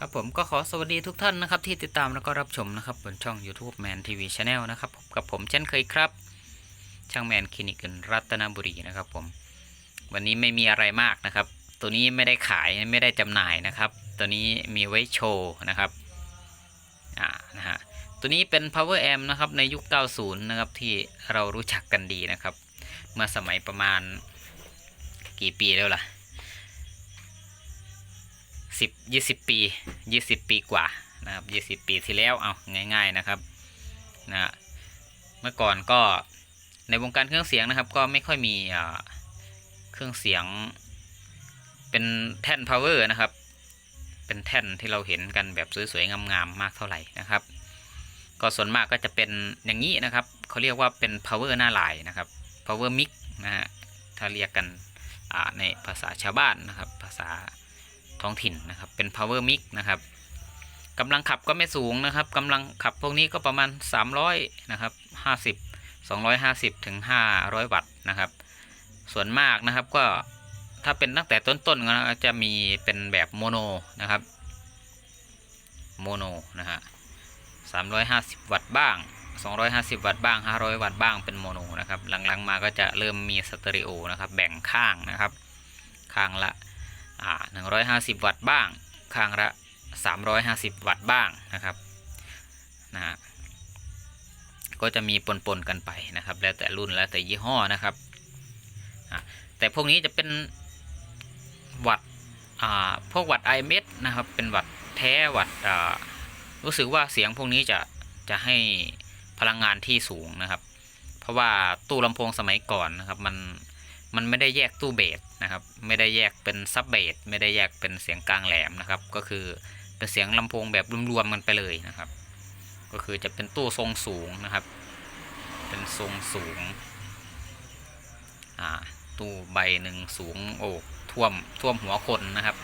ครับผมก็ขอสวัสดีทุกท่านนะครับที่ติดตามแล้วก็รับชมนะครับบนช่อง YouTube Man TV Channel นะครับพบกับผมเช่นเคยครับ ช่างแมนคลินิกรัตนบุรีนะครับผม วันนี้ไม่มีอะไรมากนะครับ ตัวนี้ไม่ได้ขายไม่ได้จำหน่ายนะครับ ตัวนี้มีไว้โชว์นะครับอ่านะฮะตัวนี้เป็น power amp นะครับในยุค 90 นะครับที่เรารู้จักกันดีนะครับ เมื่อสมัยประมาณกี่ปีแล้วล่ะ สิบยี่สิบปียี่สิบปีกว่านะครับยี่สิบปีที่แล้วเอาง่าย ๆนะครับนะเมื่อก่อนก็ในวงการเครื่องเสียงนะครับ ก็ไม่ค่อยมีเครื่องเสียง เป็นแท่น power นะครับ เป็นแท่นที่เราเห็นกันแบบสวยๆงามๆมากเท่าไหร่นะครับ ก็ส่วนมากก็จะเป็นอย่างนี้นะครับเขาเรียกว่าเป็น power หน้าลายนะครับ power mic นะฮะถ้าเรียกกันในภาษาชาวบ้านนะครับ ภาษา ท้องถิ่นนะครับ เป็น power mic นะครับกำลังขับก็ไม่สูงนะครับกำลังขับพวกนี้ก็ประมาณ 300นะครับ50 250 ถึง 500 วัตต์นะครับ ส่วนมากนะครับก็ถ้าเป็นตั้งแต่ต้นๆก็จะมีเป็นแบบโมโนนะครับโมโนนะฮะ350 วัตต์บ้าง 250 วัตต์บ้าง 500 วัตต์บ้างเป็นโมโนนะครับหลังๆมาก็จะเริ่มมีสเตอริโอนะครับแบ่งข้างนะครับ ข้างละ อ่า150 วัตต์บ้าง ข้างละ 350 วัตต์บ้างนะครับนะฮะก็จะมีปนๆกันไปนะครับ แล้วแต่รุ่นแล้วแต่ยี่ห้อนะครับ แต่พวกนี้จะเป็นวัตพวกวัตต์ i m e นะครับ เป็นวัตแท้วัตรู้สึกว่าเสียงพวกนี้จะจะให้พลังงานที่สูงนะครับ เพราะว่าตู้ลำโพงสมัยก่อนนะครับ มัน มันไม่ได้แยกตู้เบสนะครับ ไม่ได้แยกเป็นซับเบสไม่ได้แยกเป็นเสียงกลางแหลมนะครับ ก็คือเป็นเสียงลำโพงแบบรวมๆกันไปเลยนะครับ ก็คือจะเป็นตู้ทรงสูงนะครับ เป็นทรงสูงอ่าตู้ใบหนึ่งสูงโอ้ท่วมท่วมหัวคนนะครับ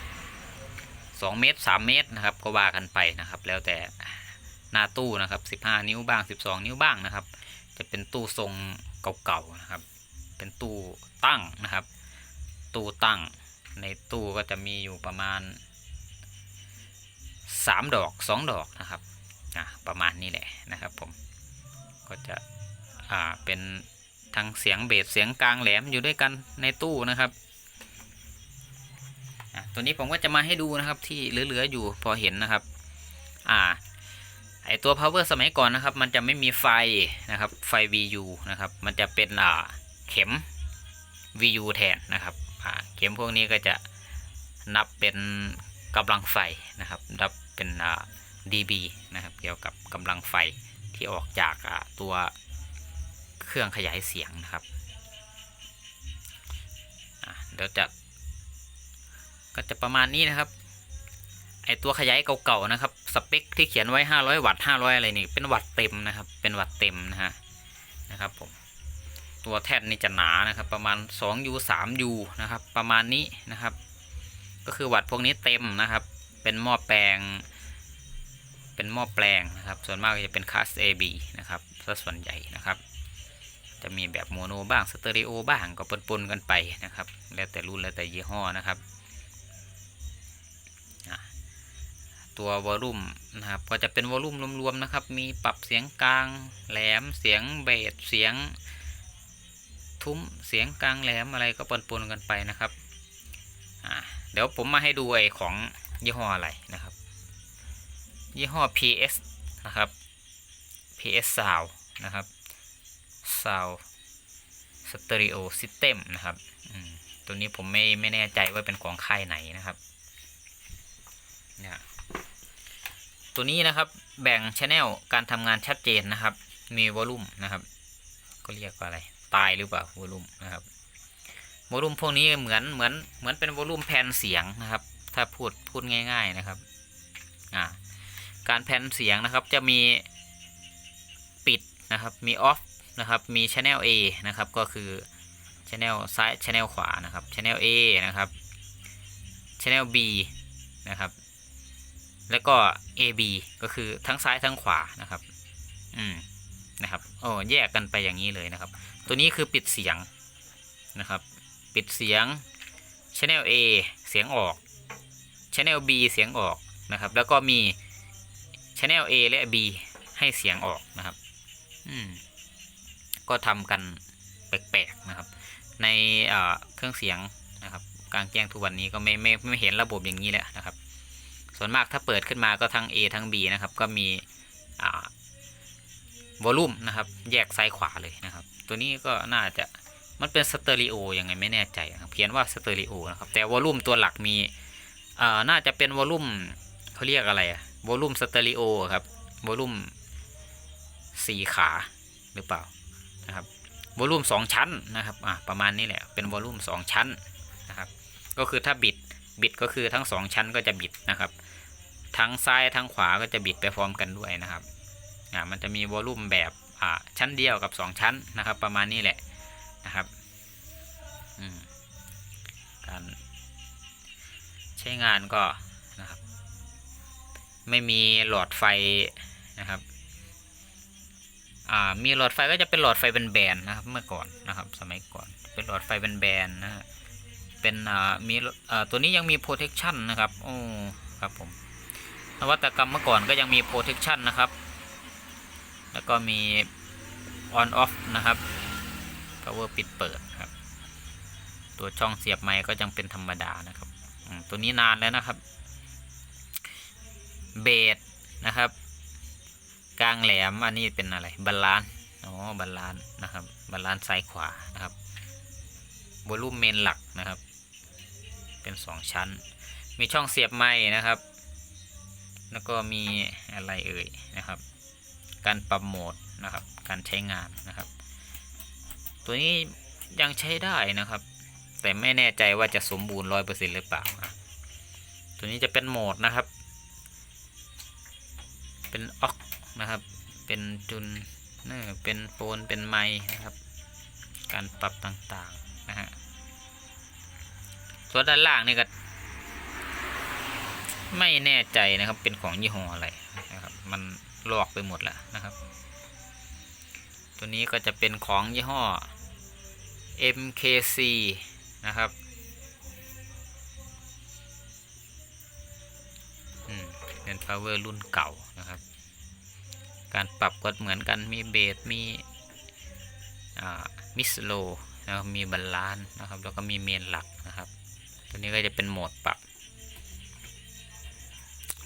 สองเมตรสามเมตรนะครับ ก็ว่ากันไปนะครับ แล้วแต่หน้าตู้นะครับสิบห้านิ้วบ้างสิบสองนิ้วบ้างนะครับ จะเป็นตู้ทรงเก่าๆนะครับ เป็นตู้ตั้งนะครับ ตู้ตั้ง ในตู้ก็จะมีอยู่ประมาณสามดอกสองดอกนะครับอะประมาณนี้แหละนะครับผมก็จะอ่าเป็นทั้งเสียงเบสเสียงกลางแหลมอยู่ด้วยกันในตู้นะครับอะตัวนี้ผมก็จะมาให้ดูนะครับที่เหลือๆอยู่พอเห็นนะครับ อ่า ไอตัว power สมัยก่อนนะครับ มันจะไม่มีไฟนะครับไฟ VU นะครับ มันจะเป็นอ่า เข็ม VU แทนนะครับเข็มพวกนี้ก็จะนับเป็นกำลังไฟนะครับนับเป็น dB นะครับเกี่ยวกับกำลังไฟที่ออกจากตัวเครื่องขยายเสียงนะครับเดี๋ยวจะก็จะประมาณนี้นะครับไอตัวขยายเก่าๆนะครับสเปคที่เขียนไว้ 500 วัตต์500 อะไรนี่เป็นวัตต์เต็มนะครับเป็นวัตต์เต็มนะฮะนะครับผม ตัวแท่นนี่จะหนานะครับ ประมาณ 2U 3U นะครับ ประมาณนี้นะครับ ก็คือวัตต์พวกนี้เต็มนะครับ เป็นหม้อแปลง เป็นหม้อแปลงนะครับ ส่วนมากจะเป็นคลาส AB นะครับซะส่วนใหญ่นะครับ จะมีแบบโมโนบ้างสเตอริโอบ้างก็ปนๆกันไปนะครับ แล้วแต่รุ่นแล้วแต่ยี่ห้อนะครับตัววอลลุ่มนะครับก็จะเป็นวอลลุ่มรวมๆนะครับ มีปรับเสียงกลางแหลมเสียงเบสเสียง ทุ้มเสียงกลางแหลมอะไรก็ปนๆกันไปนะครับเดี๋ยวผมมาให้ดูไอ้ของยี่ห้ออะไรนะครับ ยี่ห้อ PS นะครับ PS Sound นะครับ Sound Stereo System นะครับตัวนี้ผมไม่ไม่แน่ใจว่าเป็นของค่ายไหนนะครับเนี่ยตัวนี้นะครับแบ่งช anel การทำงานชัดเจนนะครับ มีวอลลุ่มนะครับ ก็เรียกว่าอะไร ตายหรือเปล่าวอลลุ่มนะครับวอลลุ่มพวกนี้เหมือนเหมือนเหมือนเป็นวอลลุ่มแผ่นเสียงนะครับ ถ้าพูดพูดง่าย ๆนะครับอ่าการแผ่นเสียงนะครับจะมีปิดนะครับมีออฟนะครับมี channel A นะครับก็คือ channel ซ้าย channel ขวานะครับ channel A นะครับ channel B นะครับแล้วก็ AB ก็คือทั้งซ้ายทั้งขวานะครับ อืม นะครับ โอ้ แยกกันไปอย่างนี้เลยนะครับ ตัวนี้คือปิดเสียงนะครับ ปิดเสียง channel A เสียงออก channel B เสียงออกนะครับ แล้วก็มี Channel A และ B ให้เสียงออกนะครับ อืม ก็ทำกันแปลกๆนะครับ ในเครื่องเสียงนะครับกลางแจ้งทุกวันนี้ก็ไม่ไม่ไม่เห็นระบบอย่างนี้แหละนะครับ ส่วนมากถ้าเปิดขึ้นมาก็ทั้ง A ทั้ง B นะครับ ก็มีอ่าวอลลุ่มนะครับ แยกซ้ายขวาเลยนะครับ ตัวนี้ก็น่าจะมันเป็นสเตอริโอยังไงไม่แน่ใจนะครับเขียนว่าสเตอริโอนะครับแต่วอลลุ่มตัวหลักมีอ่าน่าจะเป็นวอลลุ่มเขาเรียกอะไรอะวอลลุ่มสเตอริโอครับวอลลุ่มสี่ขาหรือเปล่านะครับวอลลุ่มสองชั้นนะครับอ่าประมาณนี้แหละเป็นวอลลุ่มสองชั้นนะครับก็คือถ้าบิดบิดก็คือทั้งสองชั้นก็จะบิดนะครับ ทั้งซ้ายทั้งขวาก็จะบิดไปพร้อมกันด้วยนะครับอ่ามันจะมีวอลลุ่มแบบ ชั้นเดียวกับ 2 ชั้นนะครับ ประมาณนี้แหละนะครับการใช้งานก็นะครับ ไม่มีหลอดไฟนะครับมีหลอดไฟก็จะเป็นหลอดไฟแบนๆนะครับ เมื่อก่อนนะครับ สมัยก่อนเป็นหลอดไฟแบนนะฮะเป็นมีตัวนี้ยังมี protection นะครับโอ้ครับผมนวัตกรรมเมื่อก่อนก็ยังมี protection นะครับ แล้วก็มี on off นะครับ power ปิดเปิดครับ ตัวช่องเสียบไมค์ก็ยังเป็นธรรมดานะครับ ตัวนี้นานแล้วนะครับ เบสนะครับ กลางแหลมอันนี้เป็นอะไรบาลานอ๋อบาลานนะครับบาลานซ้ายขวานะครับวอลุ่มเมนหลักนะครับ เป็นสองชั้น มีช่องเสียบไม้นะครับ แล้วก็มีอะไรเอ่ยนะครับ การปรับโหมดนะครับ การใช้งานนะครับ ตัวนี้ยังใช้ได้นะครับ แต่ไม่แน่ใจว่าจะสมบูรณ์ร้อยเปอร์เซ็นหรือเปล่านะตัวนี้จะเป็นโหมดนะครับ เป็นออกนะครับ เป็นจุนเนอเป็นโฟนเป็นไม้นะครับ การปรับต่างๆนะฮะส่วนด้านล่างนี่ก็ไม่แน่ใจนะครับเป็นของยี่ห้ออะไรนะครับ มัน ลอกไปหมดแล้วนะครับ ตัวนี้ก็จะเป็นของยี่ห้อ MKC นะครับเป็น power รุ่นเก่านะครับ การปรับก็เหมือนกันมีเบสมีมิสโลนะครับมีบาลานซ์นะครับ แล้วก็มีเมนหลักนะครับ ตัวนี้ก็จะเป็นโหมดปรับ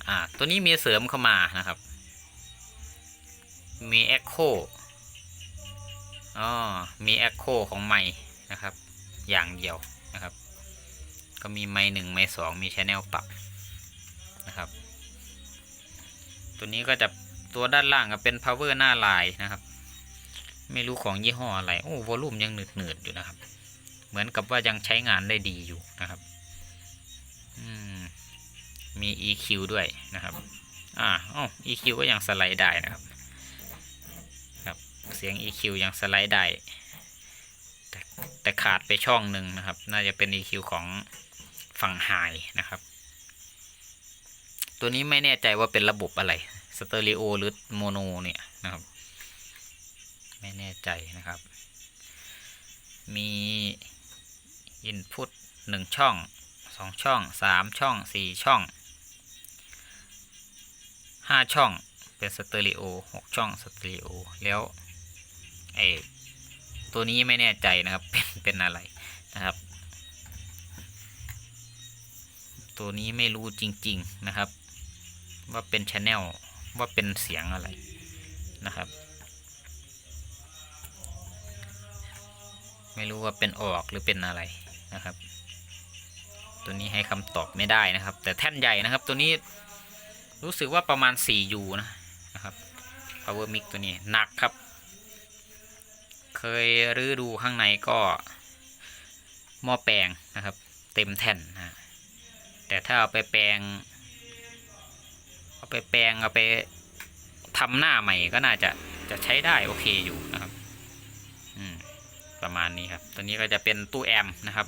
อ่า ตัวนี้มีเสริมเข้ามานะครับ มี Echo อ๋อมี Echo ของไม้นะครับ อย่างเดียวนะครับ ก็มีไม้หนึ่งไม้สองมีชแนลปรับนะครับ ตัวนี้ก็จะตัวด้านล่างก็เป็น power หน้าลายนะครับ ไม่รู้ของยี่ห้ออะไร โอ้วอลลุ่มยังหนืดหนืดอยู่นะครับ เหมือนกับว่ายังใช้งานได้ดีอยู่นะครับมมี EQ ด้วยนะครับ อ่าอ๋อ EQ ก็ยังสไลด์ได้นะครับ เสียง EQ ยังสไลด์ได้แต่แต่ขาดไปช่องหนึ่งนะครับ น่าจะเป็น EQ ของฝั่งไฮนะครับ ตัวนี้ไม่แน่ใจว่าเป็นระบบอะไร สเตอริโอหรือโมโนเนี่ยนะครับ ไม่แน่ใจนะครับ มี Input หนึ่งช่องสองช่องสามช่องสี่ช่องห้าช่องเป็นสเตอริโอหกช่องสเตอริโอแล้ว ไอตัวนี้ไม่แน่ใจนะครับ เป็นเป็นอะไรนะครับ ตัวนี้ไม่รู้จริง ๆนะครับ ว่าเป็นชแนลว่าเป็นเสียงอะไรนะครับ ไม่รู้ว่าเป็นออกหรือเป็นอะไรนะครับ ตัวนี้ให้คำตอบไม่ได้นะครับ แต่แท่นใหญ่นะครับ ตัวนี้รู้สึกว่าประมาณ 4U นะนะครับ power mic ตัวนี้หนักครับ ยรื้อดูข้างในก็หม้อแปลงนะครับ เต็มแท่นนะแต่ถ้าเอาไปแปลง เอาไปแปลงเอาไปทำหน้าใหม่ก็น่าจะจะใช้ได้โอเคอยู่นะครับอืมประมาณนี้ครับ ตัวนี้ก็จะเป็นตู้แอมนะครับ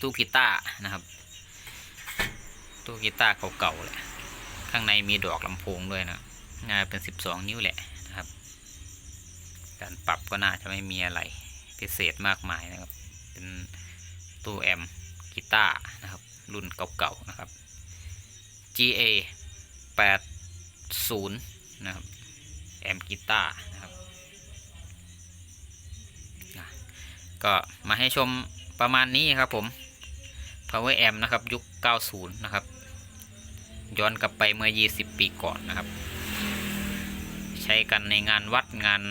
ตู้กีตาร์นะครับ ตู้กีตาร์เก่าๆแหละข้างในมีดอกลำโพงด้วยนะงานเป็น12นิ้วแหละ การปรับก็น่าจะไม่มีอะไรพิเศษมากมายนะครับ เป็นตู้แอมกีตาร์นะครับ รุ่นเก่าๆนะครับ GA 80นะครับแอมกีตาร์นะครับก็มาให้ชมประมาณนี้ครับผม Power Amp นะครับ ยุค 90 นะครับ ย้อนกลับไปเมื่อ 20 ปีก่อนนะครับ ใช้กันในงานวัดงาน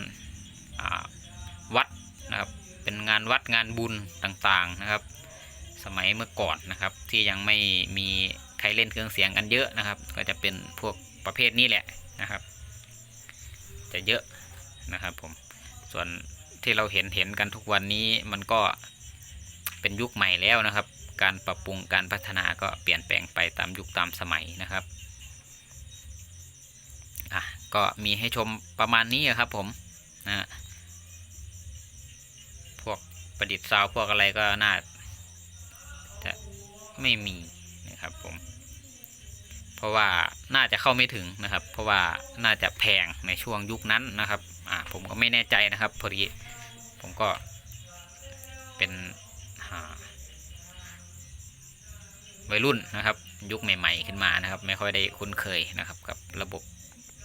วัดนะครับเป็นงานวัดงานบุญต่างๆนะครับ สมัยเมื่อก่อนนะครับ ที่ยังไม่มีใครเล่นเครื่องเสียงกันเยอะนะครับ ก็จะเป็นพวกประเภทนี้แหละนะครับ จะเยอะนะครับผมส่วนที่เราเห็นเห็นกันทุกวันนี้มันก็เป็นยุคใหม่แล้วนะครับ การปรับปรุงการพัฒนาก็เปลี่ยนแปลงไปตามยุคตามสมัยนะครับอะก็มีให้ชมประมาณนี้ครับผม นะฮะพวกประดิษฐ์ซาวพวกอะไรก็น่าจะไม่มีนะครับผม เพราะว่าน่าจะเข้าไม่ถึงนะครับ เพราะว่าน่าจะแพงในช่วงยุคนั้นนะครับอ่าผมก็ไม่แน่ใจนะครับพอดีผมก็เป็นหาวัยรุ่นนะครับ ยุคใหม่ ๆ ขึ้นมานะครับ ไม่ค่อยได้คุ้นเคยนะครับ กับระบบ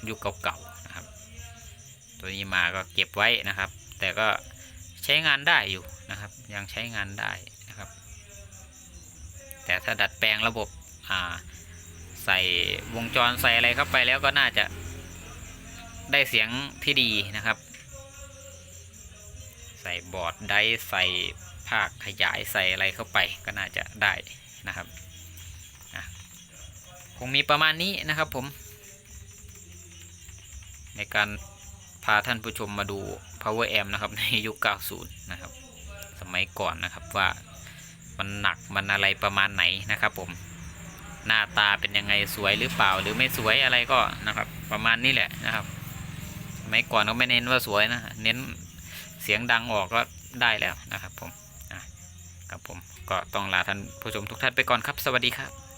ยุคเก่าๆ ตัวนี้มาก็เก็บไว้นะครับ แต่ก็ใช้งานได้อยู่นะครับ ยังใช้งานได้นะครับ แต่ถ้าดัดแปลงระบบใส่วงจรใส่อะไรเข้าไปแล้วก็น่าจะได้เสียงที่ดีนะครับ ใส่บอร์ดไดร์ใส่ภาคขยายใส่อะไรเข้าไปก็น่าจะได้นะครับคงมีประมาณนี้นะครับผม ในการ พาท่านผู้ชมมาดู power amp นะครับในยุค 90 นะครับ สมัยก่อนนะครับว่ามันหนักมันอะไรประมาณไหนนะครับผมหน้าตาเป็นยังไงสวยหรือเปล่าหรือไม่สวยอะไรก็นะครับ ประมาณนี้แหละนะครับสมัยก่อนก็ไม่เน้นว่าสวยนะ เน้นเสียงดังออกก็ได้แล้วนะครับผมครับผมก็ต้องลาท่านผู้ชมทุกท่านไปก่อนครับ สวัสดีครับ